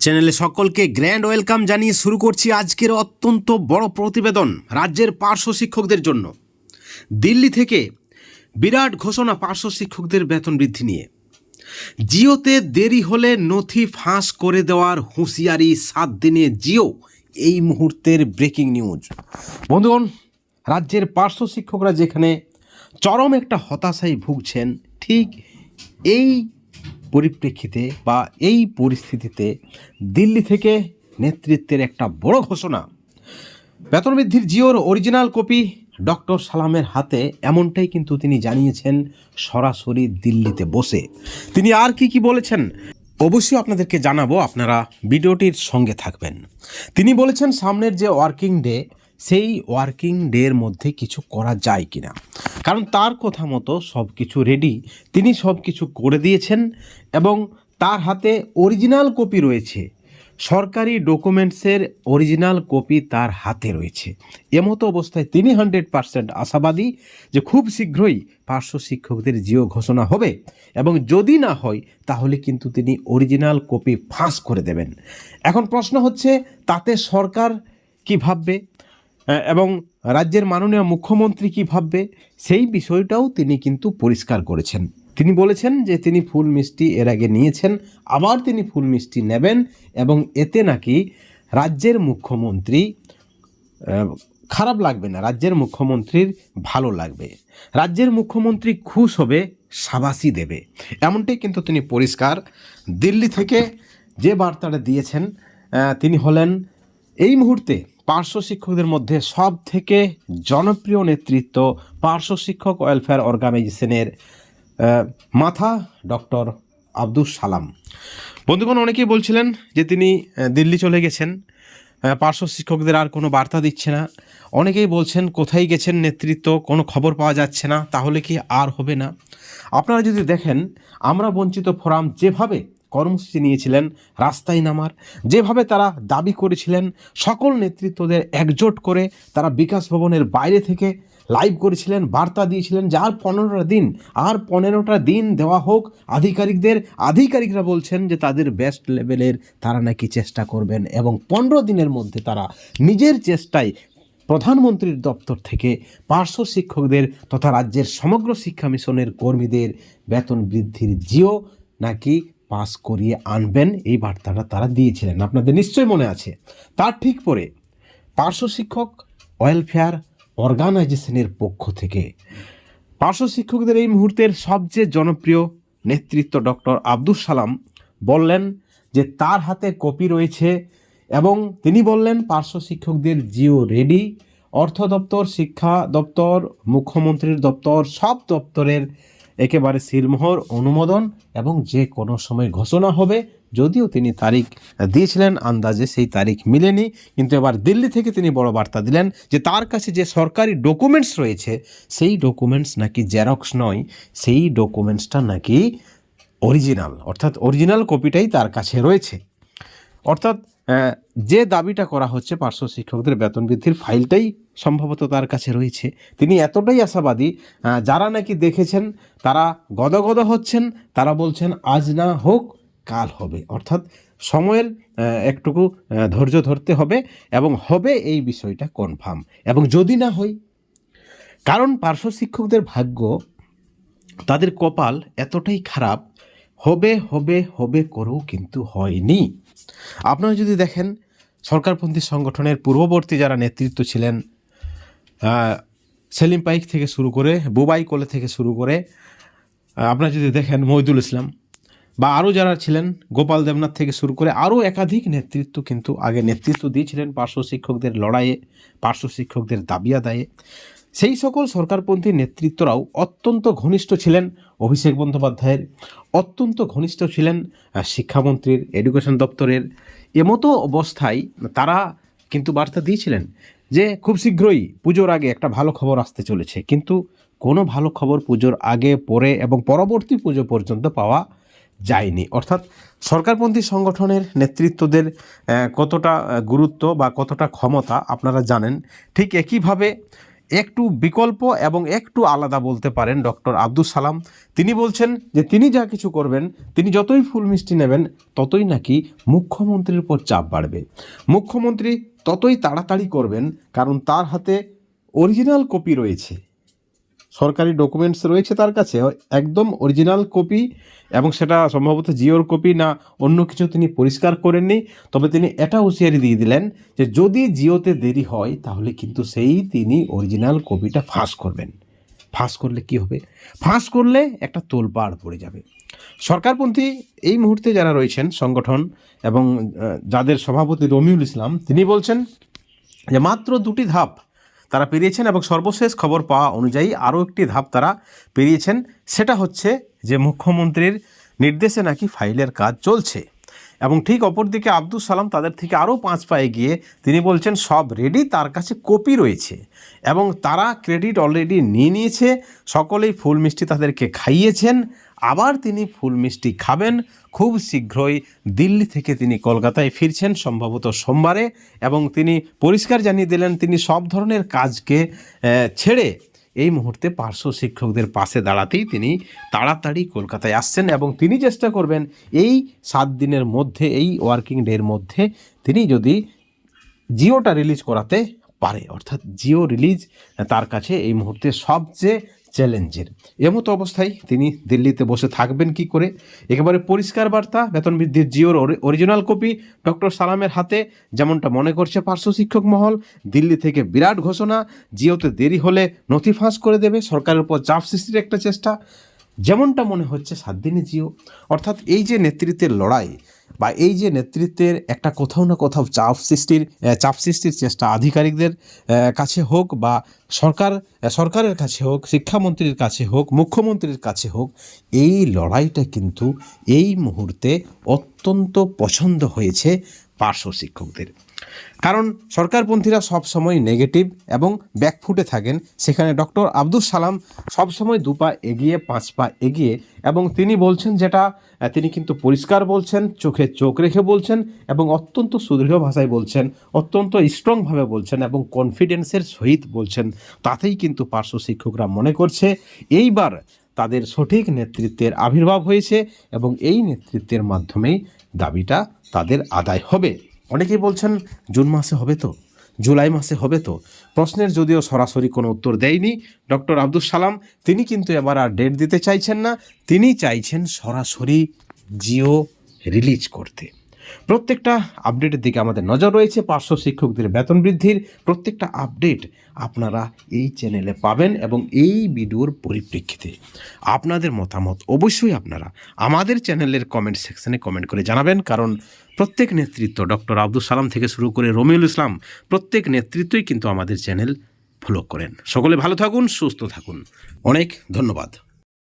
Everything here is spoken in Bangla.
চ্যানেলে সকলকে গ্র্যান্ড ওয়েলকাম জানিয়ে শুরু করছি আজকের অত্যন্ত বড় প্রতিবেদন রাজ্যের পার্শ্ব শিক্ষকদের জন্য। দিল্লি থেকে বিরাট ঘোষণা পার্শ্ব শিক্ষকদের বেতন বৃদ্ধি নিয়ে। জিওতে দেরি হলে নথি ফাঁস করে দেওয়ার হুঁশিয়ারি সাত দিনে জিও। এই মুহূর্তের ব্রেকিং নিউজ। বন্ধুগণ, রাজ্যের পার্শ্ব শিক্ষকরা যেখানে চরম একটা হতাশায় ভুগছেন, ঠিক এই পরিপ্রেক্ষিতে বা এই পরিস্থিতিতে দিল্লি থেকে নেতৃত্বের একটা বড় ঘোষণা। বেতন বৃদ্ধির জিওর অরিজিনাল কপি ডক্টর সালামের হাতে এমনটাই কিন্তু তিনি জানিয়েছেন সরাসরি দিল্লিতে বসে। তিনি আর কি কি বলেছেন অবশ্যই আপনাদেরকে জানাব, আপনারা ভিডিওটির সঙ্গে থাকবেন। তিনি বলেছেন, সামনের যে ওয়ার্কিং ডে সেই ওয়ার্কিং ডের মধ্যে কিছু করা যায় কিনা। কারণ তার কথা মতো সব কিছু রেডি তিনি সব কিছু করে দিয়েছেন এবং তার হাতে অরিজিনাল কপি রয়েছে। সরকারি ডকুমেন্টসের অরিজিনাল কপি তার হাতে রয়েছে। এমতো অবস্থায় তিনি হান্ড্রেড পার্সেন্ট আশাবাদী যে খুব শীঘ্রই পার্শ্ব শিক্ষকদের জিও ঘোষণা হবে এবং যদি না হয়, তাহলে কিন্তু তিনি অরিজিনাল কপি ফাঁস করে দেবেন। এখন প্রশ্ন হচ্ছে, তাতে সরকার কি ভাববে? এবং রাজ্যের মাননীয় মুখ্যমন্ত্রী কি ভাববে, সেই বিষয়টাও তিনি কিন্তু পরিষ্কার করেছেন। তিনি বলেছেন যে তিনি ফুল মিষ্টি এর আগে নিয়েছেন, আবার তিনি ফুল মিষ্টি নেবেন এবং এতে নাকি রাজ্যের মুখ্যমন্ত্রী খারাপ লাগবে না, রাজ্যের মুখ্যমন্ত্রীর ভালো লাগবে। রাজ্যের মুখ্যমন্ত্রী খুশ হবে, সাবাসি দেবে। এমনটাই কিন্তু তিনি পরিষ্কার দিল্লি থেকে যে বার্তাটা দিয়েছেন তিনি হলেন, এই মুহূর্তে পার্শ্ব শিক্ষকদের মধ্যে সব থেকে জনপ্রিয় নেতৃত্ব পার্শ্ব শিক্ষক ওয়েলফেয়ার অর্গানাইজেশনের মাথা ডক্টর আব্দুল সালাম। বন্ধুগণ, অনেকেই বলছিলেন যে তিনি দিল্লি চলে গেছেন। পার্শ্ব শিক্ষকদের আর কোনো বার্তা দিচ্ছে না। অনেকেই বলছেন, কোথায় গেছেন নেতৃত্ব? কোনো খবর পাওয়া যাচ্ছে না। তাহলে কি আর হবে না? আপনারা যদি দেখেন, আমরা বঞ্চিত ফোরাম যেভাবে কর্মসূচি নিয়েছিলেন রাস্তায় নামার। যেভাবে তারা দাবি করেছিলেন, সকল নেতৃত্বদের একজোট করে তারা বিকাশ ভবনের বাইরে থেকে লাইভ করেছিলেন, বার্তা দিয়েছিলেন যে আর পনেরোটা দিন, আর পনেরোটা দিন দেওয়া হোক। আধিকারিকদের, আধিকারিকরা বলছেন যে তাদের বেস্ট লেভেলের তারা নাকি চেষ্টা করবেন এবং পনেরো দিনের মধ্যে তারা নিজের চেষ্টায় প্রধানমন্ত্রীর দপ্তর থেকে পার্শ্ব শিক্ষকদের তথা রাজ্যের সমগ্র শিক্ষা মিশনের কর্মীদের বেতন বৃদ্ধির জিও নাকি পাস করিয়ে আনবেন, এই বার্তাটা তারা দিয়েছিলেন। আপনাদের নিশ্চয়ই মনে আছে। তার ঠিক পরে পার্শ্ব শিক্ষক ওয়েলফেয়ার অর্গানাইজেশনের পক্ষ থেকে পার্শ্ব শিক্ষকদের এই মুহূর্তের সবচেয়ে জনপ্রিয় নেতৃত্ব ডক্টর আব্দুল সালাম বললেন যে তার হাতে কপি রয়েছে এবং তিনি বললেন পার্শ্ব শিক্ষকদের জিও রেডি, অর্থ দপ্তর, শিক্ষা দপ্তর, মুখ্যমন্ত্রীর দপ্তর, সব দপ্তরের একেবারে সিলমোহর অনুমোদন এবং যে কোনো সময় ঘোষণা হবে, যদিও তিনি তারিখ দিয়েছিলেন, আন্দাজে সেই তারিখ মিলেনি, কিন্তু এবার দিল্লি থেকে তিনি বড় বার্তা দিলেন যে তার কাছে যে সরকারি ডকুমেন্টস রয়েছে, সেই ডকুমেন্টস নাকি জেরক্স নয়, সেই ডকুমেন্টসটা নাকি অরিজিনাল অর্থাৎ অরিজিনাল কপিটাই তার কাছে রয়েছে। অর্থাৎ যে দাবিটা করা হচ্ছে পার্শ্ব শিক্ষকদের বেতন বৃদ্ধির ফাইলটাই সম্ভবত তার কাছে রয়েছে। তিনি এতটাই আশাবাদী যারা নাকি দেখেছেন, তারা গদগদ হচ্ছেন, তারা বলছেন, আজ না হোক, কাল হবে। অর্থাৎ সময়ের একটুকু ধৈর্য ধরতে হবে এবং হবে এই বিষয়টা কনফার্ম এবং যদি না হয়, কারণ পার্শ্ব শিক্ষকদের ভাগ্য, তাদের কপাল এতটাই খারাপ, হবে হবে হবে করেও কিন্তু হয়নি। আপনারা যদি দেখেন, সরকারপন্থী সংগঠনের পূর্ববর্তী যারা নেতৃত্ব ছিলেন সেলিম পাইক থেকে শুরু করে বুবাই কোলে থেকে শুরু করে আপনারা যদি দেখেন মহিদুল ইসলাম বা আরও যারা ছিলেন, গোপাল দেবনাথ থেকে শুরু করে আরও একাধিক নেতৃত্ব কিন্তু আগে নেতৃত্ব দিয়েছিলেন পার্শ্ব শিক্ষকদের লড়াইয়ে, পার্শ্ব শিক্ষকদের দাবি আদায়ে। সেই সকল সরকারপন্থী নেতৃত্বরাও অত্যন্ত ঘনিষ্ঠ ছিলেন অভিষেক বন্দ্যোপাধ্যায়ের, অত্যন্ত ঘনিষ্ঠ ছিলেন শিক্ষামন্ত্রীর এডুকেশন দপ্তরের। এমতো অবস্থায় তারা কিন্তু বার্তা দিয়েছিলেন যে খুব শীঘ্রই পুজোর আগে একটা ভালো খবর আসতে চলেছে। কিন্তু কোনো ভালো খবর পুজোর আগে, পরে এবং পরবর্তী পুজো পর্যন্ত পাওয়া যায়নি। অর্থাৎ সরকারপন্থী সংগঠনের নেতৃত্বদের কতটা গুরুত্ব বা কতটা ক্ষমতা আপনারা জানেন। ঠিক একইভাবে একটু বিকল্প এবং একটু আলাদা বলতে পারেন ডক্টর আব্দুল সালাম। তিনি বলছেন যে তিনি যা কিছু করবেন, তিনি যতই ফুল মিষ্টি নেবেন, ততই নাকি মুখ্যমন্ত্রীর উপর চাপ বাড়বে। মুখ্যমন্ত্রী ততই তাড়াতাড়ি করবেন, কারণ তার হাতে অরিজিনাল কপি রয়েছে। সরকারি ডকুমেন্টস রয়েছে তার কাছে, একদম অরিজিনাল কপি, এবং সেটা সম্ভবত জিওর কপি না অন্য কিছু তিনি পরিষ্কার করেননি। তবে তিনি এটা হুঁশিয়ারি দিয়ে দিলেন যে যদি জিওতে দেরি হয়, তাহলে কিন্তু সেই তিনি অরিজিনাল কপিটা ফাঁস করবেন। ফাঁস করলে কি হবে? ফাঁস করলে একটা তোলপাড় পড়ে যাবে। সরকারপন্থী এই মুহূর্তে যারা রয়েছেন সংগঠন এবং যাদের সভাপতি রমিউল ইসলাম, তিনি বলছেন যে মাত্র দুটি ধাপ তারা পেরিয়েছেন এবং সর্বশেষ খবর পাওয়া অনুযায়ী আরও একটি ধাপ তারা পেরিয়েছেন। সেটা হচ্ছে যে মুখ্যমন্ত্রীর নির্দেশে নাকি ফাইলের কাজ চলছে। এবং ঠিক অপরদিকে আব্দুল সালাম তাদের থেকে আরও পাঁচ পায়ে গিয়ে তিনি বলছেন, সব রেডি তার কাছে কপি রয়েছে এবং তারা ক্রেডিট অলরেডি নিয়ে নিয়েছে, সকলেই ফুল মিষ্টি তাদেরকে খাইয়েছেন, আবার তিনি ফুল মিষ্টি খাবেন, খুব শীঘ্রই দিল্লি থেকে তিনি কলকাতায় ফিরছেন, সম্ভবত সোমবারে এবং তিনি পরিষ্কার জানিয়ে দিলেন, তিনি সব ধরনের কাজকে ছেড়ে এই মুহূর্তে পার্শ্ব শিক্ষকদের পাশে দাঁড়াতেই তিনি তাড়াতাড়ি কলকাতায় আসছেন এবং তিনি চেষ্টা করবেন এই সাত দিনের মধ্যে, এই ওয়ার্কিং ডের মধ্যে তিনি যদি জিওটা রিলিজ করাতে পারে। অর্থাৎ জিও রিলিজ তার কাছে এই মুহূর্তে সবচেয়ে চ্যালেঞ্জের। এমতো অবস্থায় তিনি দিল্লিতে বসে থাকবেন কি করে? একেবারে পরিষ্কার বার্তা, বেতন বৃদ্ধির জিওর অরিজিনাল কপি ডক্টর সালামের হাতে, যেমনটা মনে করছে পার্শ্ব শিক্ষক মহল, দিল্লি থেকে বিরাট ঘোষণা, জিওতে দেরি হলে নথি ফাঁস করে দেবে, সরকারের উপর চাপ সৃষ্টির একটা চেষ্টা, যেমনটা মনে হচ্ছে সাত দিনে জিও। অর্থাৎ এই যে নেতৃত্বের লড়াই বা এই যে নেতৃত্বের একটা কোথাও না কোথাও চাপ সৃষ্টির চাপ সৃষ্টির চেষ্টা আধিকারিকদের কাছে হোক বা সরকার সরকারের কাছে হোক, শিক্ষামন্ত্রীর কাছে হোক, মুখ্যমন্ত্রীর কাছে হোক, এই লড়াইটা কিন্তু এই মুহূর্তে অত্যন্ত পছন্দ হয়েছে পার্শ্ব শিক্ষকদের। কারণ সরকারপন্থীরা সবসময় নেগেটিভ এবং ব্যাকফুটে থাকেন। সেখানে ডক্টর আব্দুল সালাম সবসময় দু পা এগিয়ে, পাঁচ পা এগিয়ে এবং তিনি বলছেন যেটা, তিনি কিন্তু পরিষ্কার বলছেন, চোখে চোখ রেখে বলছেন এবং অত্যন্ত সুদৃঢ় ভাষায় বলছেন, অত্যন্ত স্ট্রংভাবে বলছেন এবং কনফিডেন্সের সহিত বলছেন। তাতেই কিন্তু পার্শ্ব শিক্ষকরা মনে করছে, এইবার তাদের সঠিক নেতৃত্বের আবির্ভাব হয়েছে এবং এই নেতৃত্বের মাধ্যমেই দাবিটা তাদের আদায় হবে। অনেকেই বলছেন, জুন মাসে হবে তো? জুলাই মাসে হবে তো? প্রশ্নের যদিও সরাসরি কোনো উত্তর দেয়নি ডক্টর আব্দুল সালাম। তিনি কিন্তু এবার আর ডেট দিতে চাইছেন না। তিনি চাইছেন সরাসরি জিও রিলিজ করতে। প্রত্যেকটা আপডেটের দিকে আমাদের নজর রয়েছে। পার্শ্ব শিক্ষকদের বেতন বৃদ্ধির প্রত্যেকটা আপডেট আপনারা এই চ্যানেলে পাবেন এবং এই ভিডিওর পরিপ্রেক্ষিতে আপনাদের মতামত অবশ্যই আপনারা আমাদের চ্যানেলের কমেন্ট সেকশনে কমেন্ট করে জানাবেন। কারণ প্রত্যেক নেতৃত্ব ডক্টর আব্দুল সালাম থেকে শুরু করে রমিউল ইসলাম প্রত্যেক নেতৃত্বই কিন্তু আমাদের চ্যানেল ফলো করেন। সকলে ভালো থাকুন, সুস্থ থাকুন। অনেক ধন্যবাদ।